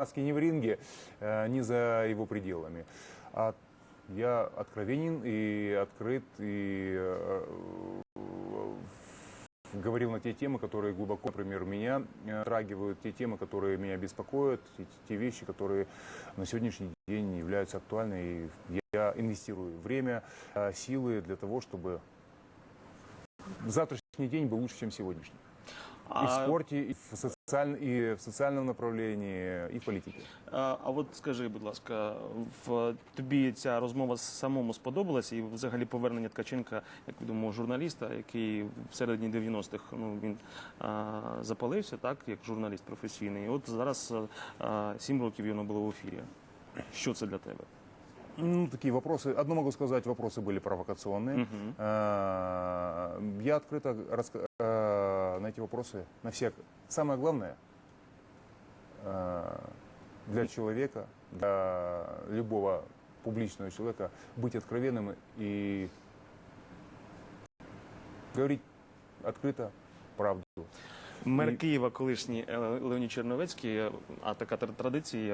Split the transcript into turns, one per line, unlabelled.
маски ни в ринге, э, ни за его пределами. А я откровенен и открыт, и э, говорил на те темы, которые глубоко, например, меня э, трагивают, те темы, которые меня беспокоят, те, вещи, которые на сегодняшний день являются актуальны. И я инвестирую время, силы для того, чтобы завтрашний день был лучше, чем сегодняшний. И в
А,
спорте, и в, социаль... и в социальном направлении, и в политике.
а, а от скажи, будь ласка, в тобі ця розмова самому сподобалася, і взагалі повернення Ткаченка, як відомо, журналіста, який в середині 90-х ну він а, запалився, так як журналіст професійний. І от зараз а, сім років його не було в ефірі. Що це для тебе?
Ну, такие вопросы. Одно могу сказать, вопросы были провокационные.
Мгм.
Э, Я открыто раска- э, на эти вопросы, на все. Самое главное э, для человека, для любого публичного человека быть откровенным и говорить открыто правду.
Мер
І-
Києва, колишній е, Леонід Черновецький, е, а така тр- традиція